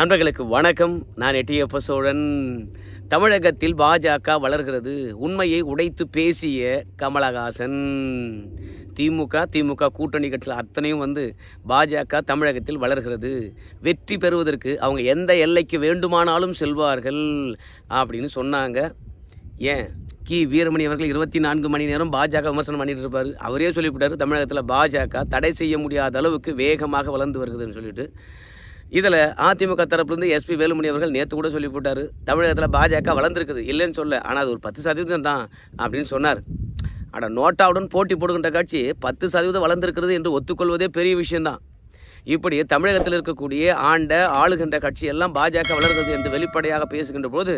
நண்பர்களுக்கு வணக்கம். நான் எட்டியப்ப சோழன். தமிழகத்தில் பாஜக வளர்கிறது. உண்மையை உடைத்து பேசிய கமலஹாசன். திமுக திமுக கூட்டணி கட்சியில் அத்தனையும் வந்து பாஜக தமிழகத்தில் வளர்கிறது. வெற்றி பெறுவதற்கு அவங்க எந்த எல்லைக்கு வேண்டுமானாலும் செல்வார்கள் அப்படின்னு சொன்னாங்க. ஏன்? கி. வீரமணி அவர்கள் இருபத்தி நான்கு மணி நேரம் பாஜக விமர்சனம் பண்ணிட்டு இருப்பார். அவரே சொல்லிவிட்டார் தமிழகத்தில் பாஜக தடை செய்ய முடியாத அளவுக்கு வேகமாக வளர்ந்து வருகிறதுன்னு சொல்லிட்டு. இதில் அதிமுக தரப்புலேருந்து எஸ்பி வேலுமணி அவர்கள் நேற்று கூட சொல்லி போட்டார். தமிழகத்தில் பாஜக வளர்ந்துருக்குது. இல்லைன்னு சொல்ல. ஆனால் அது ஒரு பத்து சதவீதம் தான் அப்படின்னு சொன்னார். ஆனால் நோட்டாவுடன் போட்டி போடுகின்ற கட்சி பத்து சதவீதம் வளர்ந்துருக்கிறது என்று ஒத்துக்கொள்வதே பெரிய விஷயம்தான். இப்படி தமிழகத்தில் இருக்கக்கூடிய ஆண்ட ஆளுகின்ற கட்சி எல்லாம் பாஜக வளர்கிறது என்று வெளிப்படையாக பேசுகின்ற போது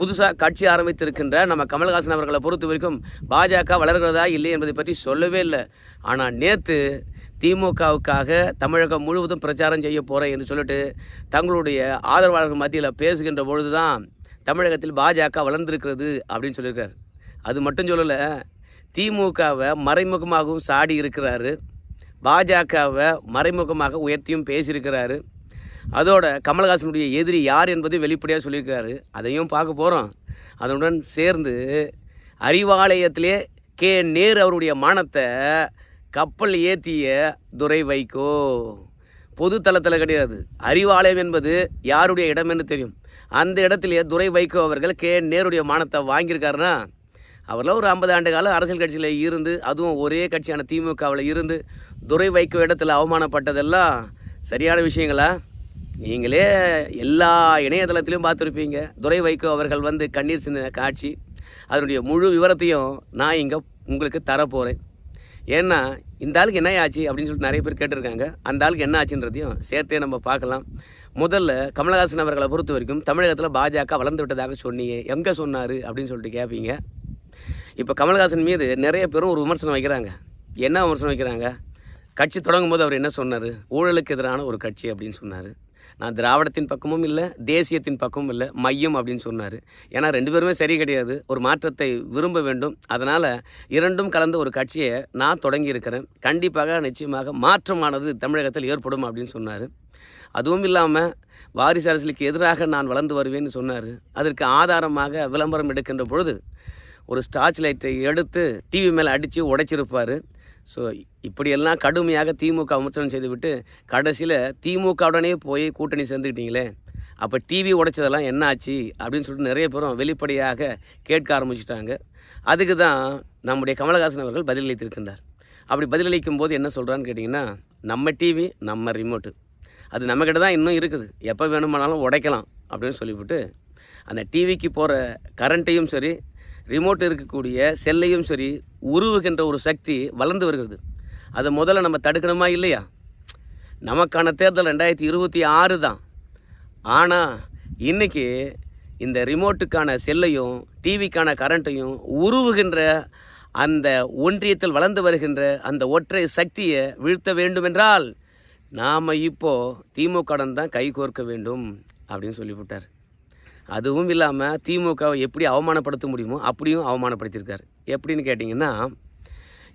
புதுசாக கட்சி ஆரம்பித்திருக்கின்ற நம்ம கமல்ஹாசன் அவர்களை பொறுத்த வரைக்கும் பாஜக வளர்கிறதா இல்லை என்பதை பற்றி சொல்லவே இல்லை. ஆனால் நேற்று திமுகவுக்காக தமிழகம் முழுவதும் பிரச்சாரம் செய்ய போகிறேன் என்று சொல்லிட்டு தங்களுடைய ஆதரவாளர்கள் மத்தியில் பேசுகின்ற பொழுது தான் தமிழகத்தில் பாஜக வளர்ந்திருக்கிறது அப்படின்னு சொல்லியிருக்கார். அது மட்டும் சொல்லலை திமுகவை மறைமுகமாகவும் சாடி இருக்கிறாரு. பாஜகவை மறைமுகமாக உயர்த்தியும் பேசியிருக்கிறாரு. அதோட கமல்ஹாசனுடைய எதிரி யார் என்பதையும் வெளிப்படையாக சொல்லியிருக்கிறாரு. அதையும் பார்க்க போகிறோம் அதனுடன் சேர்ந்து அறிவாலயத்திலே கே. நேரு அவருடைய மானத்தை கப்பல் ஏற்றிய துரை வைகோ. பொது தளத்தில் கிடையாது. அறிவாலயம் என்பது யாருடைய இடம் என்று தெரியும். அந்த இடத்திலேயே துரை வைகோ அவர்கள் கே நேருடைய மானத்தை வாங்கியிருக்காருன்னா அவரெல்லாம் ஒரு ஐம்பது ஆண்டு காலம் அரசியல் கட்சியில் இருந்து அதுவும் ஒரே கட்சியான திமுகவில் இருந்து துரை வைகோ இடத்துல அவமானப்பட்டதெல்லாம் சரியான விஷயங்களா? நீங்களே எல்லா இணையதளத்திலையும் பார்த்துருப்பீங்க. துரை வைகோ அவர்கள் வந்து கண்ணீர் சிந்தின காட்சி. அதனுடைய முழு விவரத்தையும் நான் இங்கே உங்களுக்கு தரப்போகிறேன் ஏன்னா இந்த ஆளுக்கு என்ன ஆச்சு அப்படின்னு சொல்லிட்டு நிறைய பேர் கேட்டிருக்காங்க. அந்த ஆளுக்கு என்ன ஆச்சுன்றதையும் சேர்த்தே நம்ம பார்க்கலாம். முதல்ல கமலஹாசன் அவர்களை பொறுத்த வரைக்கும் தமிழகத்தில் பாஜக வளர்ந்து விட்டதாக சொன்னீங்க எங்கே சொன்னார் அப்படின்னு சொல்லிட்டு கேட்பீங்க இப்போ கமல்ஹாசன் மீது நிறைய பேரும் ஒரு விமர்சனம் வைக்கிறாங்க. என்ன விமர்சனம் வைக்கிறாங்க? கட்சி தொடங்கும் போது அவர் என்ன சொன்னார்? ஊழலுக்கு எதிரான ஒரு கட்சி அப்படின்னு சொன்னார். நான் திராவிடத்தின் பக்கமும் இல்லை தேசியத்தின் பக்கமும் இல்லை மையம் அப்படின்னு சொன்னார். ஏன்னா ரெண்டு பேருமே சரி கிடையாது. ஒரு மாற்றத்தை விரும்ப வேண்டும். அதனால் இரண்டும் கலந்த ஒரு கட்சியை நான் தொடங்கியிருக்கிறேன். கண்டிப்பாக நிச்சயமாக மாற்றமானது தமிழகத்தில் ஏற்படும் அப்படின்னு சொன்னார். அதுவும் இல்லாமல் வாரிசு அரசியலுக்கு எதிராக நான் வளர்ந்து வருவேன்னு சொன்னார். அதற்கு ஆதாரமாக விளம்பரம் எடுக்கின்ற பொழுது ஒரு ஸ்டார்ச் லைட்டை எடுத்து டிவி மேலே அடித்து உடைச்சிருப்பார். ஸோ இப்படியெல்லாம் கடுமையாக திமுக விமர்சனம் செய்துவிட்டு கடைசியில் திமுகவுடனே போய் கூட்டணி சேர்ந்துக்கிட்டீங்களே. அப்போ டிவி உடைச்சதெல்லாம் என்ன ஆச்சு அப்படின்னு சொல்லிட்டு நிறைய பேரும் வெளிப்படையாக கேட்க ஆரம்பிச்சிட்டாங்க. அதுக்கு தான் நம்முடைய கமலஹாசன் அவர்கள் பதிலளித்திருக்கின்றார். அப்படி பதிலளிக்கும் போது என்ன சொல்கிறான்னு கேட்டிங்கன்னா நம்ம டிவி நம்ம ரிமோட்டு அது நம்மக்கிட்ட தான் இன்னும் இருக்குது. எப்போ வேணுமானாலும் உடைக்கலாம் அப்படின்னு சொல்லிவிட்டு அந்த டிவிக்கு போகிற கரண்ட்டையும் சரி ரிமோட் இருக்கக்கூடிய செல்லையும் சரி உருவுகின்ற ஒரு சக்தி வளர்ந்து வருகிறது. அதை முதல்ல நம்ம தடுக்கணுமா இல்லையா? நமக்கான தேர்தல் ரெண்டாயிரத்தி இருபத்தி ஆறு தான். ஆனால் இன்றைக்கி இந்த ரிமோட்டுக்கான செல்லையும் டிவிக்கான கரண்ட்டையும் உருவுகின்ற அந்த ஒன்றியத்தில் வளர்ந்து வருகின்ற அந்த ஒற்றை சக்தியை வீழ்த்த வேண்டுமென்றால் நாம் இப்போது திமுகடன் தான் கை கோர்க்க வேண்டும் அப்படின்னு சொல்லிவிட்டார். அதுவும் இல்லாமல் திமுகவை எப்படி அவமானப்படுத்த முடியுமோ அப்படியும் அவமானப்படுத்தியிருக்கார். எப்படின்னு கேட்டிங்கன்னா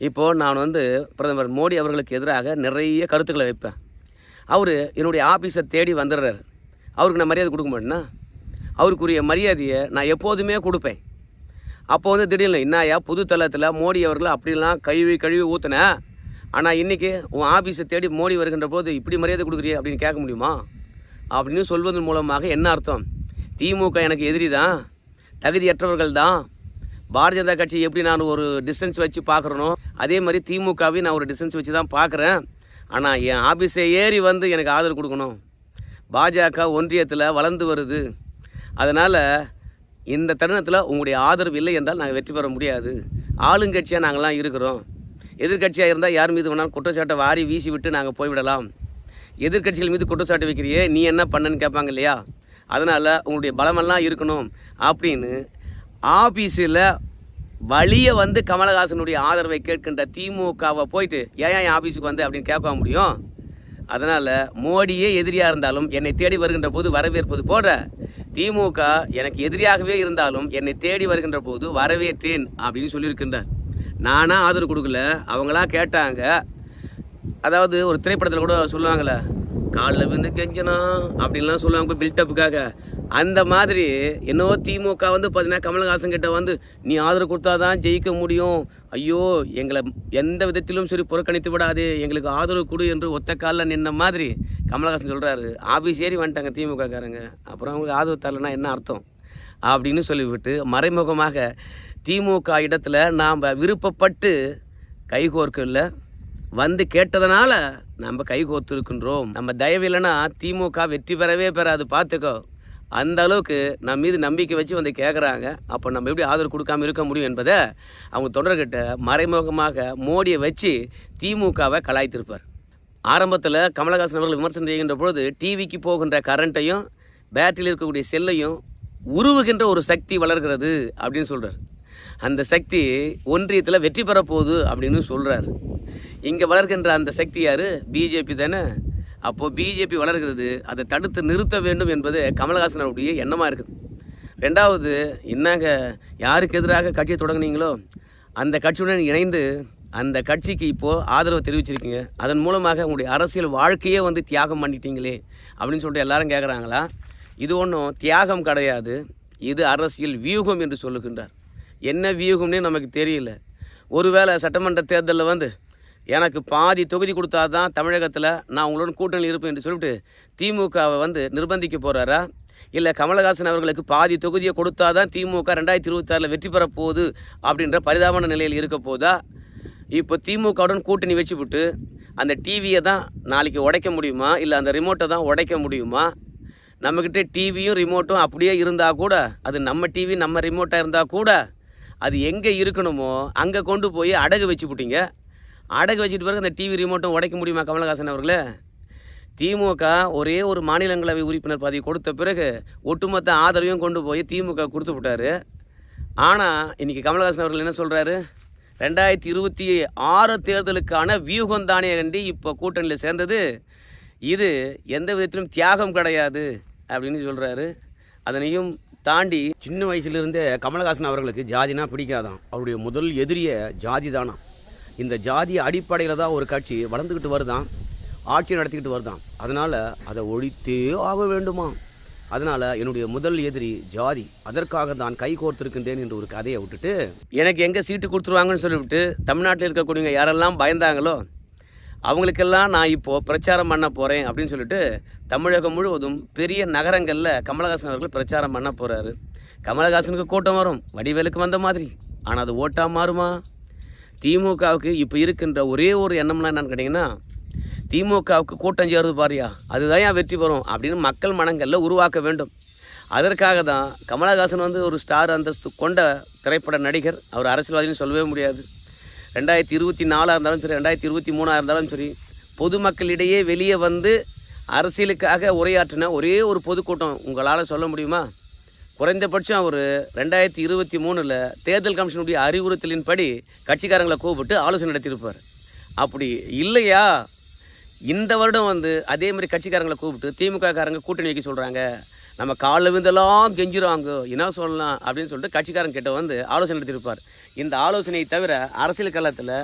இப்போது நான் வந்து பிரதமர் மோடி அவர்களுக்கு எதிராக நிறைய கருத்துக்களை வைப்பேன். அவர் என்னுடைய ஆஃபீஸை தேடி வந்துடுறாரு. அவருக்கு நான் மரியாதை கொடுக்க மாட்டேன்னா அவருக்குரிய மரியாதையை நான் எப்போதுமே கொடுப்பேன். அப்போ வந்து திடீர்னு என்னாயா புது தளத்தில் மோடி அவர்கள் அப்படிலாம் கழுவி கழுவி ஊற்றினேன் ஆனால் இன்றைக்கி உன் ஆஃபீஸை தேடி மோடி வருகின்ற போது இப்படி மரியாதை கொடுக்குறியே அப்படின்னு கேட்க முடியுமா? அப்படின்னு சொல்வதன் மூலமாக என்ன அர்த்தம்? திமுக எனக்கு எதிரி தான் தகுதியற்றவர்கள் தான் பாரதிய ஜனதா கட்சி எப்படி நான் ஒரு டிஸ்டன்ஸ் வச்சு பார்க்குறனோ அதே மாதிரி திமுகவையும் நான் ஒரு டிஸ்டன்ஸ் வச்சு தான் பார்க்குறேன். ஆனால் என் ஆஃபீஸை ஏறி வந்து எனக்கு ஆதரவு கொடுக்கணும். பாஜக ஒன்றியத்தில் வளர்ந்து வருது. அதனால் இந்த தருணத்தில் உங்களுடைய ஆதரவு இல்லை என்றால் நாங்கள் வெற்றி பெற முடியாது. ஆளுங்கட்சியாக நாங்கள்லாம் இருக்கிறோம். எதிர்கட்சியாக இருந்தால் யார் மீது வேணாலும் குற்றச்சாட்டை வாரி வீசி விட்டு நாங்கள் போய்விடலாம். எதிர்கட்சிகள் மீது குற்றச்சாட்டு வைக்கிறியே நீ என்ன பண்ணன்னு கேட்பாங்க இல்லையா? அதனால் உங்களுடைய பலமெல்லாம் இருக்கணும் அப்படின்னு ஆஃபீஸில் வழிய வந்து கமலஹாசனுடைய ஆதரவை கேட்கின்ற திமுகவை போயிட்டு ஏன் என் ஆஃபீஸுக்கு வந்து? அப்படின்னு கேட்க முடியும்? அதனால் மோடியே எதிரியாக இருந்தாலும் என்னை தேடி வருகின்ற போது வரவேற்பது போல திமுக எனக்கு எதிரியாகவே இருந்தாலும் என்னை தேடி வருகின்ற போது வரவேற்றேன் அப்படின்னு சொல்லியிருக்கின்றார். நானாக ஆதரவு கொடுக்கல. அவங்களா கேட்டாங்க. அதாவது ஒரு திரைப்படத்தில் கூட சொல்லுவாங்களே காலில் விழுந்து கெஞ்சணும் அப்படின்லாம் சொல்லுவாங்க பில்டப்புக்காக அந்த மாதிரி என்னவோ திமுக வந்து பார்த்தீங்கன்னா கமலஹாசன் கிட்ட வந்து நீ ஆதரவு கொடுத்தா தான் ஜெயிக்க முடியும். ஐயோ எங்களை எந்த விதத்திலும் சரி புறக்கணித்து விடாதே. எங்களுக்கு ஆதரவு கொடு என்று ஒத்த காலில் நின்ன மாதிரி கமலஹாசன் சொல்கிறாரு ஆபீஸ் ஏறி வந்துட்டாங்க திமுகக்காரங்க அப்புறம் அவங்களுக்கு ஆதரவு தரலைன்னா என்ன அர்த்தம்? அப்படின்னு சொல்லிவிட்டு மறைமுகமாக திமுக இடத்துல நாம் விருப்பப்பட்டு கைகோர்க்கல வந்து கேட்டதனால நம்ம கை இருக்கின்றோம் நம்ம தயவு இல்லைன்னா திமுக வெற்றி பெறவே பெறாது. பார்த்துக்கோ. அந்த அளவுக்கு நம்ம மீது நம்பிக்கை வச்சு வந்து கேட்குறாங்க அப்போ நம்ம எப்படி ஆதரவு கொடுக்காம இருக்க முடியும் என்பதை அவங்க தொடர்கிட்ட மறைமுகமாக மோடியை வச்சு திமுகவை கலாய்த்திருப்பார். ஆரம்பத்தில் கமலஹாசன் அவர்கள் விமர்சனம் செய்கின்ற பொழுது டிவிக்கு போகின்ற கரண்ட்டையும் பேட்டரியில் இருக்கக்கூடிய செல்லையும் உருவுகின்ற ஒரு சக்தி வளர்கிறது அப்படின்னு சொல்கிறார் அந்த சக்தி ஒன்றியத்தில் வெற்றி பெறப்போகுது அப்படின்னு சொல்கிறார் இங்கே வளர்க்கின்ற அந்த சக்தி யார்? பிஜேபி தானே. அப்போது பிஜேபி வளர்கிறது அதை தடுத்து நிறுத்த வேண்டும் என்பது கமலஹாசன் எண்ணமாக இருக்குது. ரெண்டாவது என்னங்க யாருக்கு எதிராக கட்சியை தொடங்குனீங்களோ அந்த கட்சியுடன் இணைந்து அந்த கட்சிக்கு இப்போது ஆதரவு தெரிவிச்சிருக்கீங்க. அதன் மூலமாக உங்களுடைய அரசியல் வாழ்க்கையே வந்து தியாகம் பண்ணிட்டீங்களே அப்படின்னு சொல்லிட்டு எல்லாரும் கேட்குறாங்களா இது ஒன்றும் தியாகம் கிடையாது. இது அரசியல் வியூகம் என்று சொல்லுகின்றார். என்ன வியூகம்னே நமக்கு தெரியல. ஒருவேளை சட்டமன்ற தேர்தலில் வந்து எனக்கு பாதி தொகுதி கொடுத்தா தான் தமிழகத்தில் நான் உங்களுடன் கூட்டணி இருப்பேன் என்று சொல்லிட்டு திமுகவை வந்து நிர்பந்திக்க போகிறாரா இல்லை கமலஹாசன் அவர்களுக்கு பாதி தொகுதியை கொடுத்தா தான் திமுக ரெண்டாயிரத்தி இருபத்தாறில் வெற்றி பெறப்போகுது அப்படின்ற பரிதாபமான நிலையில் இருக்க போதா? இப்போ திமுகவுடன் கூட்டணி வச்சுவிட்டு அந்த டிவியை தான் நாளைக்கு உடைக்க முடியுமா? இல்லை அந்த ரிமோட்டை தான் உடைக்க முடியுமா? நம்மக்கிட்ட டிவியும் ரிமோட்டும் அப்படியே இருந்தால் கூட அது நம்ம டிவி நம்ம ரிமோட்டாக இருந்தால் கூட அது எங்கே இருக்கணுமோ அங்கே கொண்டு போய் அடகு வச்சு விட்டீங்க அடகு வச்சுட்டு பிறகு அந்த டிவி ரிமோட்டும் உடைக்க முடியுமா கமலஹாசன் அவர்களே? திமுக ஒரே ஒரு மாநிலங்களவை உறுப்பினர் பதவி கொடுத்த பிறகு ஒட்டுமொத்த ஆதரவையும் கொண்டு போய் திமுக கொடுத்து விட்டாரு. ஆனால் இன்றைக்கி கமலஹாசன் அவர்கள் என்ன சொல்கிறாரு ரெண்டாயிரத்தி இருபத்தி ஆறு தேர்தலுக்கான வியூகம் தானே கண்டி இப்போ கூட்டணியில் சேர்ந்தது. இது எந்த விதத்திலும் தியாகம் கிடையாது அப்படின்னு சொல்கிறாரு அதனையும் தாண்டி சின்ன வயசுலேருந்தே கமலஹாசன் அவர்களுக்கு ஜாதினா பிடிக்காதான். அவருடைய முதல் எதிரிய ஜாதி தானா இந்த ஜாதி அடிப்படையில் தான் ஒரு கட்சி வளர்ந்துக்கிட்டு வருதான் ஆட்சி நடத்திக்கிட்டு வருதான். அதனால் அதை ஒழித்தே ஆக வேண்டுமா? அதனால் என்னுடைய முதல் எதிரி ஜாதி அதற்காக தான் கை கோர்த்திருக்கின்றேன் என்று ஒரு கதையை விட்டுட்டு எனக்கு எங்கே சீட்டு கொடுத்துருவாங்கன்னு சொல்லிவிட்டு தமிழ்நாட்டில் இருக்கக்கூடியவங்க யாரெல்லாம் பயந்தாங்களோ அவங்களுக்கெல்லாம் நான் இப்போது பிரச்சாரம் பண்ண போகிறேன் அப்படின்னு சொல்லிட்டு தமிழகம் முழுவதும் பெரிய நகரங்களில் கமலஹாசன் அவர்கள் பிரச்சாரம் பண்ண போகிறாரு கமலஹாசனுக்கு கூட்டம் வரும் வடிவேலுக்கு வந்த மாதிரி. ஆனால் அது ஓட்டா மாறுமா? திமுகவுக்கு இப்போ இருக்கின்ற ஒரே ஒரு எண்ணம்லாம் என்னென்னு கேட்டிங்கன்னா திமுகவுக்கு கூட்டம் சேருது பாரியா அதுதான் ஏன் வெற்றி பெறும் அப்படின்னு மக்கள் மனங்களில் உருவாக்க வேண்டும். அதற்காக தான் கமலஹாசன் வந்து ஒரு ஸ்டார் அந்தஸ்து கொண்ட திரைப்பட நடிகர். அவர் அரசியல்வாதின்னு சொல்லவே முடியாது. ரெண்டாயிரத்தி இருபத்தி நாலாக இருந்தாலும் சரி ரெண்டாயிரத்தி இருபத்தி மூணாக இருந்தாலும் சரி பொதுமக்களிடையே வெளியே வந்து அரசியலுக்காக உரையாற்றின ஒரே ஒரு பொதுக்கூட்டம் உங்களால் சொல்ல முடியுமா? குறைந்தபட்சம் அவர் ரெண்டாயிரத்தி இருபத்தி மூணில் தேர்தல் கமிஷனுடைய அறிவுறுத்தலின்படி கட்சிக்காரங்களை கூப்பிட்டு ஆலோசனை நடத்தியிருப்பார். அப்படி இல்லையா? இந்த வருடம் வந்து அதே மாதிரி கட்சிக்காரங்களை கூப்பிட்டு திமுக காரங்க கூட்டணி வைக்க சொல்கிறாங்க நம்ம காலில் விழுந்தெல்லாம் கெஞ்சிருவாங்க என்ன சொல்லலாம் அப்படின்னு சொல்லிட்டு கட்சிக்காரங்க கிட்ட வந்து ஆலோசனை நடத்தியிருப்பார். இந்த ஆலோசனையை தவிர அரசியல் களத்தில்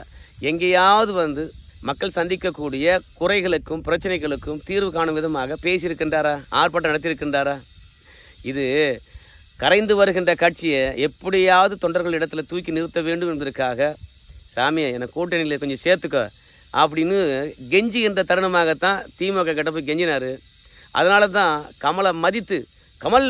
எங்கேயாவது வந்து மக்கள் சந்திக்கக்கூடிய குறைகளுக்கும் பிரச்சனைகளுக்கும் தீர்வு காணும் விதமாக பேசியிருக்கின்றாரா? ஆர்ப்பாட்டம் நடத்தியிருக்கின்றாரா? இது கரைந்து வருகின்ற கட்சியை எப்படியாவது தொண்டர்கள் இடத்துல தூக்கி நிறுத்த வேண்டும் என்பதற்காக சாமியை என்னை கூட்டணியில் கொஞ்சம் சேர்த்துக்க அப்படின்னு கெஞ்சுகின்ற தருணமாகத்தான் திமுக கிட்ட போய் கெஞ்சினார். அதனால தான் கமலை மதித்து கமல்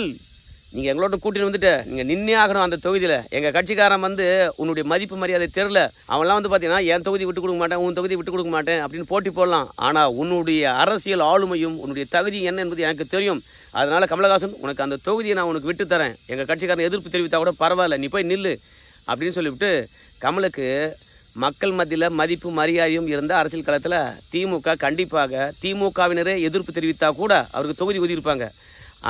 நீங்கள் எங்களோட கூட்டிட்டு வந்துட்டு நீங்கள் நின்னே ஆகணும் அந்த தொகுதியில். எங்கள் கட்சிக்காரன் வந்து உன்னுடைய மதிப்பு மரியாதை தெரில அவன்லாம் வந்து பார்த்தீங்கன்னா என் தொகுதி விட்டு கொடுக்க மாட்டேன் உன் தொகுதி விட்டு கொடுக்க மாட்டேன் அப்படின்னு போட்டி போடலாம். ஆனால் உன்னுடைய அரசியல் ஆளுமையும் உன்னுடைய தகுதி என்ன என்பது எனக்கு தெரியும். அதனால் கமலஹாசன் உனக்கு அந்த தொகுதியை நான் உனக்கு விட்டு தரேன். எங்கள் கட்சிக்காரன் எதிர்ப்பு தெரிவித்தா கூட பரவாயில்ல நீ போய் நில்லு அப்படின்னு சொல்லிவிட்டு கமலுக்கு மக்கள் மத்தியில் மதிப்பு மரியாதையும் இருந்த அரசியல் களத்தில் திமுக கண்டிப்பாக திமுகவினரே எதிர்ப்பு தெரிவித்தா கூட அவருக்கு தொகுதி ஒதுக்கியிருப்பாங்க.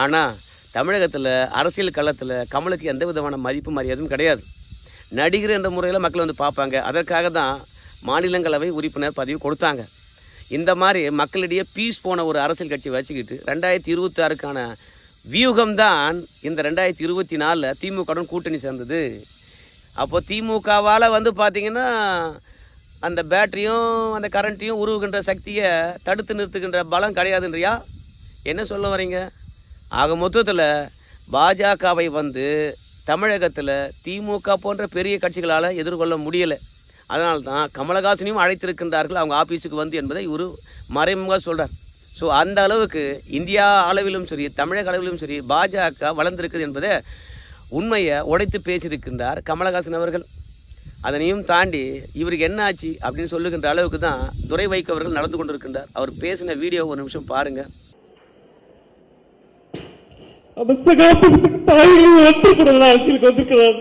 ஆனால் தமிழகத்தில் அரசியல் களத்தில் கமலுக்கு எந்த விதமான மதிப்பு மரியாதையும் கிடையாது. நடிகர் என்ற முறையில் மக்கள் வந்து பார்ப்பாங்க. அதற்காக தான் மாநிலங்களவை உறுப்பினர் பதவி கொடுத்தாங்க. இந்த மாதிரி மக்களிடையே பீஸ் போன ஒரு அரசியல் கட்சி வச்சுக்கிட்டு ரெண்டாயிரத்தி இருபத்தாறுக்கான வியூகம்தான் இந்த ரெண்டாயிரத்தி இருபத்தி நாலில் திமுகவுடன் கூட்டணி சேர்ந்தது. அப்போ திமுகவால் வந்து பார்த்திங்கன்னா அந்த பேட்டரியும் அந்த கரண்ட்டையும் உருவுகின்ற சக்தியை தடுத்து நிறுத்துகின்ற பலம் கிடையாதுன்றியா? என்ன சொல்ல வரீங்க? ஆக மொத்தத்தில் பாஜகவை வந்து தமிழகத்தில் திமுக போன்ற பெரிய கட்சிகளால் எதிர்கொள்ள முடியலை. அதனால தான் கமலஹாசனையும் அழைத்திருக்கின்றார்கள். அவங்க ஆஃபீஸுக்கு வந்து என்பதை ஒரு மறைமுகமாக சொல்கிறார் ஸோ அந்த அளவுக்கு இந்தியா அளவிலும் சரி தமிழக அளவிலும் சரி பாஜக வளர்ந்திருக்குது என்பதை உண்மையை உடைத்து பேசியிருக்கின்றார் கமலஹாசன் அவர்கள். அதனையும் தாண்டி இவருக்கு என்ன ஆச்சு அப்படின்னு சொல்லுகின்ற அளவுக்கு தான் துரை வைக்கவர்கள் நடந்து கொண்டிருக்கின்றார். அவர் பேசின வீடியோ ஒரு நிமிஷம் பாருங்கள் அந்த சகாப்தத்துக்கு தாய்களும் வந்திருக்கிறார் அரசியலுக்கு வந்திருக்கிறார்.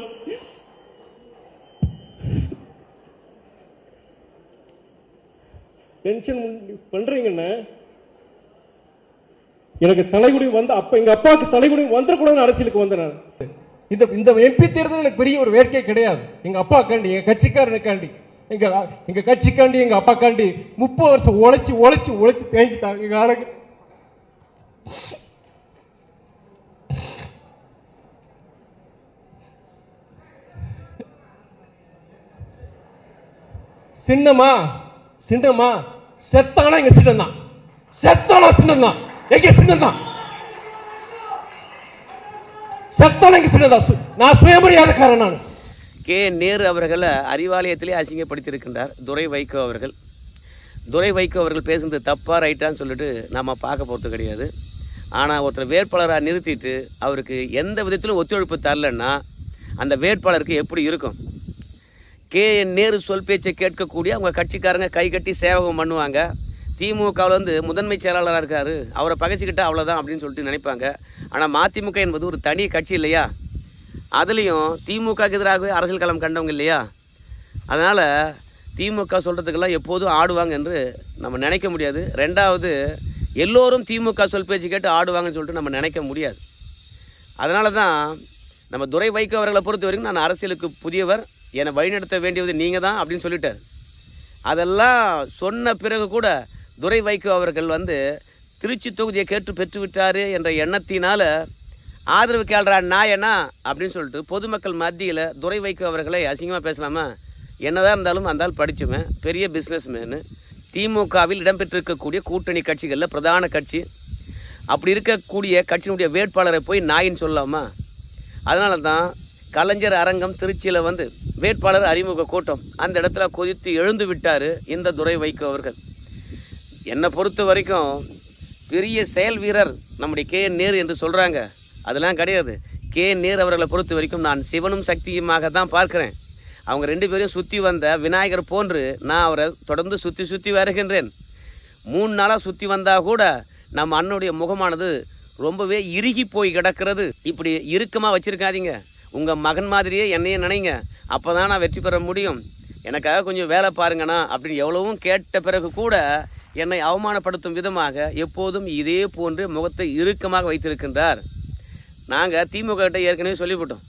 டென்ஷன் பண்றீங்கண்ணே. எனக்கு தலைகுடி வந்து அப்ப எங்க அப்பாவுக்கு தலைகுடி வந்துடக்கூடாது அரசியலுக்கு வந்தேன் இந்த இந்த எம்பி தேர்தல் எனக்கு பெரிய ஒரு வேட்கை கிடையாது. எங்க அப்பாக்காண்டி எங்க கட்சிக்காரனுக்காண்டி. எங்க எங்க கட்சிக்காண்டி எங்க அப்பாக்காண்டி முப்பது வருஷம் உழைச்சு உழைச்சு உழைச்சு தேஞ்சிட்டாங்க எங்க ஆளுங்க. சின்னமா? சின்னமா? செத்தானா எங்க சின்னம் தான் செத்தானா சின்னம் தான் எங்க சின்னம் தான் செத்தானா எங்க சின்னம் தான் சு- நான் சுயமரியாதைக்காரன் நான். கே. நேரு அவர்களை அறிவாலயத்திலே அசிங்கப்படுத்தியிருக்கின்றார் துரை வைகோ அவர்கள். துரை வைகோ அவர்கள் பேசுனது தப்பாக ரைட்டான்னு சொல்லிட்டு நாம் பார்க்க போகிறது கிடையாது. ஆனால் ஒருத்தர் வேட்பாளராக நிறுத்திட்டு அவருக்கு எந்த விதத்திலும் ஒத்துழைப்பு தரலன்னா அந்த வேட்பாளருக்கு எப்படி இருக்கும்? கே நேரு சொல் பேச்சை கேட்கக்கூடிய அவங்க கட்சிக்காரங்க கை கட்டி சேவகம் பண்ணுவாங்க. திமுகவில் வந்து முதன்மை செயலாளராக இருக்கார். அவரை பகைச்சிக்கிட்டா அவ்வளோதான் அப்படின்னு சொல்லிட்டு நினைப்பாங்க. ஆனால் மதிமுக என்பது ஒரு தனி கட்சி இல்லையா? அதுலேயும் திமுகக்கு எதிராகவே அரசியல் களம் கண்டவங்க இல்லையா? அதனால் திமுக சொல்கிறதுக்கெல்லாம் எப்போதும் ஆடுவாங்க என்று நம்ம நினைக்க முடியாது. ரெண்டாவது எல்லோரும் திமுக சொல் பேச்சு கேட்டு ஆடுவாங்கன்னு சொல்லிட்டு நம்ம நினைக்க முடியாது. அதனால தான் நம்ம துரை வைகோ அவர்களை பொறுத்த வரைக்கும் நான் அரசியலுக்கு புதியவர். என்னை வழிநடத்த வேண்டியது நீங்கள் தான் அப்படின்னு சொல்லிட்டார். அதெல்லாம் சொன்ன பிறகு கூட துரை வைகோ அவர்கள் வந்து திருச்சி தொகுதியை கேட்டு பெற்றுவிட்டார் என்ற எண்ணத்தினால் ஆதரவு கேள்றா நாயனா அப்படின்னு சொல்லிட்டு பொதுமக்கள் மத்தியில் துரை வைகோ அவர்களை அசிங்கமாக பேசலாமா? என்னதான் இருந்தாலும் அந்த ஆள் பெரிய பிஸ்னஸ் மேனு திமுகவில் இடம்பெற்றிருக்கக்கூடிய கூட்டணி கட்சிகளில் பிரதான கட்சி. அப்படி இருக்கக்கூடிய கட்சியினுடைய வேட்பாளரை போய் நாயின்னு சொல்லலாமா? அதனால தான் கலைஞர் அரங்கம் திருச்சியில் வந்து வேட்பாளர் அறிமுக கூட்டம் அந்த இடத்துல கொதித்து எழுந்து விட்டார் இந்த துரை வைகோ அவர்கள். என்னை பொறுத்த வரைக்கும் பெரிய செயல் வீரர் நம்முடைய கே நேர் நேரு என்று சொல்கிறாங்க அதெல்லாம் கிடையாது. கே நேர் அவர்களை பொறுத்த வரைக்கும் நான் சிவனும் சக்தியுமாக தான் பார்க்குறேன். அவங்க ரெண்டு பேரையும் சுற்றி வந்த விநாயகர் போன்று நான் அவரை தொடர்ந்து சுற்றி சுற்றி வருகின்றேன். மூணு நாளாக சுற்றி வந்தால் கூட நம்ம அண்ணனுடைய முகமானது ரொம்பவே இறுகி போய் கிடக்கிறது. இப்படி இறுக்கமாக வச்சுருக்காதீங்க. உங்கள் மகன் மாதிரியே என்னையே நினைங்க. அப்போ தான் நான் வெற்றி பெற முடியும். எனக்காக கொஞ்சம் வேலை பாருங்கண்ணா அப்படின்னு எவ்வளவும் கேட்ட பிறகு கூட என்னை அவமானப்படுத்தும் விதமாக எப்போதும் இதே போன்று முகத்தை இறுக்கமாக வைத்திருக்கின்றார். நாங்கள் திமுக கிட்ட ஏற்கனவே சொல்லிவிட்டோம்.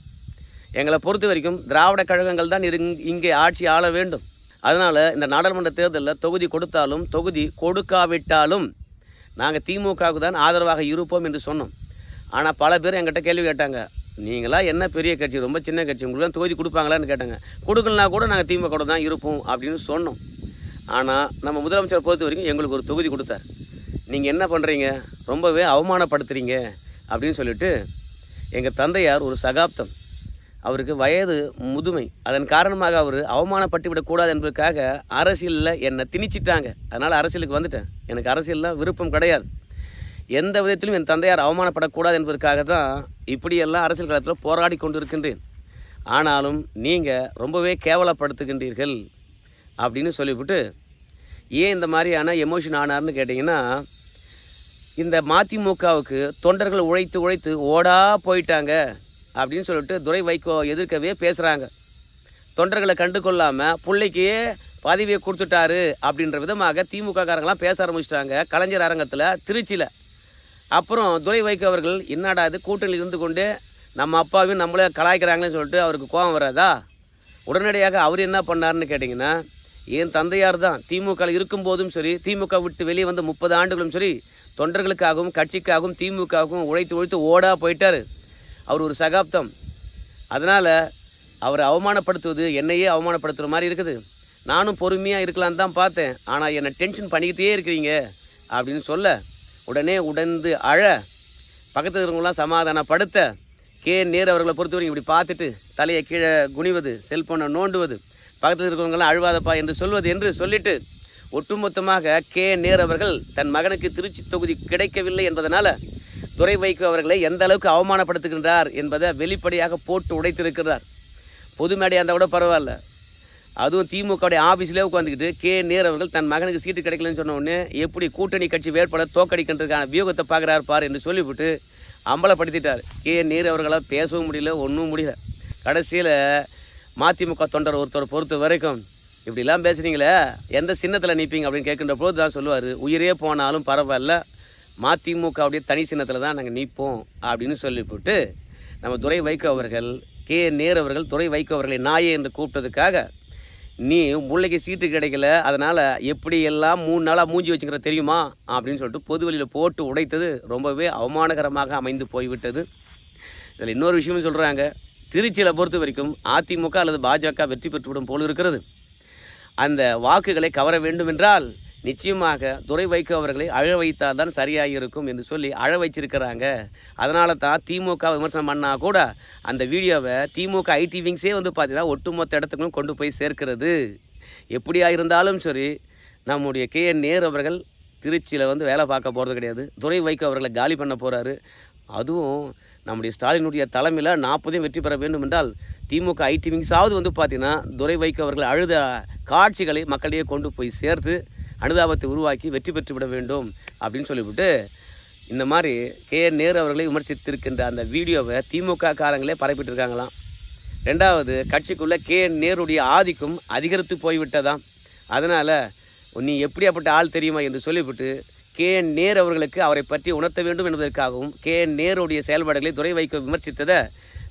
எங்களை பொறுத்த வரைக்கும் திராவிட கழகங்கள் தான் இருங்- இங்கே ஆட்சி ஆள வேண்டும். அதனால் இந்த நாடாளுமன்ற தேர்தலில் தொகுதி கொடுத்தாலும் தொகுதி கொடுக்காவிட்டாலும் நாங்கள் திமுகவுக்கு தான் ஆதரவாக இருப்போம் என்று சொன்னோம். ஆனால் பல பேர் எங்கிட்ட கேள்வி கேட்டாங்க. நீங்களா என்ன பெரிய கட்சி? ரொம்ப சின்ன கட்சி. உங்களுக்கு தான் தொகுதி கொடுப்பாங்களான்னு கேட்டாங்க. கொடுக்கலனா கூட நாங்கள் திமுக கூட தான் இருப்போம் அப்படின்னு சொன்னோம். ஆனால் நம்ம முதலமைச்சரை பொறுத்த வரைக்கும் எங்களுக்கு ஒரு தொகுதி கொடுத்தார். நீங்கள் என்ன பண்ணுறீங்க ரொம்பவே அவமானப்படுத்துகிறீங்க அப்படின்னு சொல்லிட்டு எங்கள் தந்தையார் ஒரு சகாப்தம். அவருக்கு வயது முதுமை. அதன் காரணமாக அவர் அவமானப்பட்டு விடக்கூடாது என்பதற்காக அரசியலில் என்னை திணிச்சிட்டாங்க. அதனால் அரசியலுக்கு வந்துட்டேன். எனக்கு அரசியலில் விருப்பம் கிடையாது. எந்த விதத்திலும் என் தந்தையார் அவமானப்படக்கூடாது என்பதற்காக தான் இப்படியெல்லாம் அரசியல் களத்தில் போராடி கொண்டிருக்கின்றேன். ஆனாலும் நீங்கள் ரொம்பவே கேவலப்படுத்துகின்றீர்கள் அப்படின்னு சொல்லிவிட்டு ஏன் இந்த மாதிரியான எமோஷன் ஆனார்னு கேட்டிங்கன்னா இந்த மதிமுகவுக்கு தொண்டர்கள் உழைத்து உழைத்து ஓடா போயிட்டாங்க அப்படின்னு சொல்லிட்டு துரை வைகோ எதிர்க்கவே பேசுகிறாங்க தொண்டர்களை கண்டு கொள்ளாமல் பிள்ளைக்கு பதவியை கொடுத்துட்டாரு அப்படின்ற விதமாக திமுக காரங்களாம் பேச ஆரம்பிச்சிட்டாங்க. கலைஞர் அரங்கத்தில் திருச்சியில். அப்புறம் துரை வைகோ அவர்கள் என்னடா இது? கூட்டணியில் இருந்து கொண்டு நம்ம அப்பாவையும் நம்மளே கலாய்க்கிறாங்களேன்னு சொல்லிட்டு அவருக்கு கோபம் வராதா? உடனடியாக அவர் என்ன பண்ணாருன்னு கேட்டிங்கன்னா என் தந்தையார் தான். திமுக இருக்கும்போதும் சரி திமுக விட்டு வெளியே வந்து முப்பது ஆண்டுகளும் சரி தொண்டர்களுக்காகவும் கட்சிக்காகவும் திமுகவுக்கும் உழைத்து உழைத்து ஓடா போயிட்டார். அவர் ஒரு சகாப்தம். அதனால் அவரை அவமானப்படுத்துவது என்னையே அவமானப்படுத்துகிற மாதிரி இருக்குது. நானும் பொறுமையாக இருக்கலான்னு தான் பார்த்தேன். ஆனால் என்னை டென்ஷன் பண்ணிக்கிட்டே இருக்கிறீங்க. அப்படின்னு சொல்ல உடனே உடந்து அழ பக்கத்தில் இருக்கிறவங்களாம் சமாதானப்படுத்த கே. நேர் அவர்களை பொறுத்தவரைக்கும் இப்படி பார்த்துட்டு தலையை கீழே குனிவது செல்போனை நோண்டுவது பக்கத்தில் இருக்கிறவங்களாம் அழுவாதப்பா என்று சொல்வது என்று சொல்லிட்டு ஒட்டுமொத்தமாக கே. நேர் அவர்கள் தன் மகனுக்கு திருச்சி தொகுதி கிடைக்கவில்லை என்பதனால் துறை வைகோ அவர்களை எந்த அளவுக்கு அவமானப்படுத்துகின்றார் என்பதை வெளிப்படையாக போட்டு உடைத்திருக்கிறார். பொது மேடையாக இருந்தால் கூட பரவாயில்ல. அதுவும் திமுகவுடைய ஆஃபீஸ்லேயே உட்காந்துக்கிட்டு கே. நேர் அவர்கள் தன் மகனுக்கு சீட்டு கிடைக்கலன்னு சொன்ன உடனே எப்படி கூட்டணி கட்சி வேட்பாளர் தோக்கடிக்கின்றதுக்கான வியூகத்தை பார்க்குறாரு பார் என்று சொல்லிவிட்டு அம்பலப்படுத்திட்டார். கே. நேரு அவர்களால் பேசவும் முடியல ஒன்றும் முடியல. கடைசியில் மதிமுக தொண்டர் ஒருத்தர் பொறுத்த வரைக்கும் இப்படிலாம் பேசுனீங்களே எந்த சின்னத்தில் நிற்பீங்க அப்படின்னு கேட்குற போது தான் சொல்லுவார் உயிரே போனாலும் பரவாயில்ல மதிமுகவுடைய தனி சின்னத்தில் தான் நாங்கள் நிற்போம் அப்படின்னு சொல்லிவிட்டு நம்ம துரை வைகோ அவர்கள் கே. நேரு அவர்கள் துரை வைகோ அவர்களை நாயே என்று கூப்பிட்டதுக்காக நீ முல்லைக்கு சீட்டு கிடைக்கல அதனால் எப்படி எல்லாம் மூணு நாளாக மூஞ்சி வச்சுக்கிற தெரியுமா? அப்படின்னு சொல்லிட்டு பொது வழியில் போட்டு உடைத்தது ரொம்பவே அவமானகரமாக அமைந்து போய்விட்டது. இதில் இன்னொரு விஷயமும் சொல்கிறாங்க திருச்சியில் பொறுத்த வரைக்கும் அதிமுக அல்லது பாஜக வெற்றி பெற்றுவிடும் போல் இருக்கிறது. அந்த வாக்குகளை கவர வேண்டும் என்றால் நிச்சயமாக துரை வைகோ அவர்களை அழ வைத்தால் தான் சரியாக இருக்கும் என்று சொல்லி அழ வச்சிருக்கிறாங்க. அதனால தான் திமுக விமர்சனம் பண்ணால் கூட அந்த வீடியோவை திமுக ஐடி விங்ஸே வந்து பார்த்தீங்கன்னா ஒட்டுமொத்த இடத்துக்கும் கொண்டு போய் சேர்க்கிறது. எப்படியா இருந்தாலும் சரி நம்முடைய கே என் நேரு அவர்கள் திருச்சியில் வந்து வேலை பார்க்க போகிறது கிடையாது. துரை வைகோ அவர்களை காலி பண்ண போகிறாரு அதுவும் நம்முடைய ஸ்டாலினுடைய தலைமையில் நாற்பதையும் வெற்றி பெற வேண்டும் என்றால் திமுக ஐடி விங்ஸாவது வந்து பார்த்திங்கன்னா துரை வைகோ அவர்கள் அழுத காட்சிகளை மக்களிடையே கொண்டு போய் சேர்த்து அனுதாபத்தை உருவாக்கி வெற்றி பெற்று விட வேண்டும் அப்படின்னு சொல்லிவிட்டு இந்த மாதிரி கே என் நேரு அவர்களை விமர்சித்திருக்கின்ற அந்த வீடியோவை திமுக காரங்களே பரப்பிட்டு இருக்காங்களாம் ரெண்டாவது கட்சிக்குள்ளே கே என் நேருடைய ஆதிக்கம் அதிகரித்து போய்விட்டதாம் அதனால் நீ எப்படியாப்பட்ட ஆள் தெரியுமா என்று சொல்லிவிட்டு கே என் நேர் அவர்களுக்கு அவரை பற்றி உணர்த்த வேண்டும் என்பதற்காகவும் கே என் நேருடைய செயல்பாடுகளை துறை வைக்க விமர்சித்ததை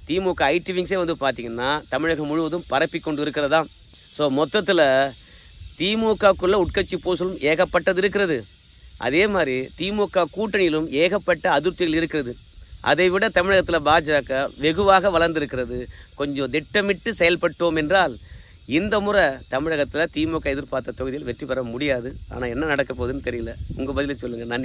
திமுக ஐடி விங்ஸே வந்து பார்த்திங்கன்னா தமிழகம் முழுவதும் பரப்பி கொண்டு இருக்கிறதாம் ஸோ மொத்தத்தில் திமுகக்குள்ள உட்கட்சி பூசலும் ஏகப்பட்டது இருக்கிறது. அதே மாதிரி திமுக கூட்டணியிலும் ஏகப்பட்ட அதிருப்திகள் இருக்கிறது. அதை விட தமிழகத்தில் பாஜக வெகுவாக வளர்ந்திருக்கிறது. கொஞ்சம் திட்டமிட்டு செயல்பட்டோம் என்றால் இந்த முறை தமிழகத்தில் திமுக எதிர்பார்த்த தொகுதியில் வெற்றி பெற முடியாது. ஆனால் என்ன நடக்க போகுதுன்னு தெரியல. உங்கள் பதிலை சொல்லுங்கள் நன்றி.